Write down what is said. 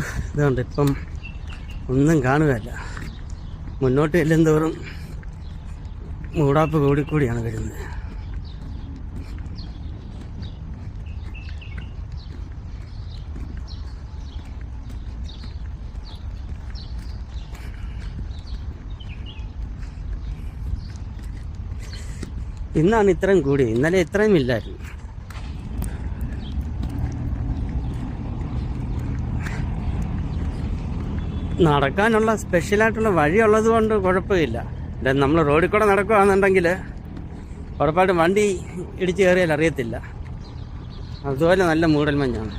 ഇതുകൊണ്ട് ഇപ്പം ഒന്നും കാണുകയല്ല. മുന്നോട്ട് ചെല്ലും തോറും മൂടാപ്പ് കൂടിക്കൂടിയാണ് വരുന്നത്. ഇന്നാണ് ഇത്രയും കൂടി. ഇന്നലെ ഇത്രയും ഇല്ലായിരുന്നു. നടക്കാനുള്ള സ്പെഷ്യലായിട്ടുള്ള വഴിയുള്ളത് കൊണ്ട് കുഴപ്പമില്ല. നമ്മൾ റോഡിൽ കൂടെ നടക്കുകയാണെന്നുണ്ടെങ്കിൽ ഉറപ്പായിട്ടും വണ്ടി ഇടിച്ച് കയറിയാൽ അറിയത്തില്ല. അതുപോലെ നല്ല മൂടൽ മഞ്ഞാണ്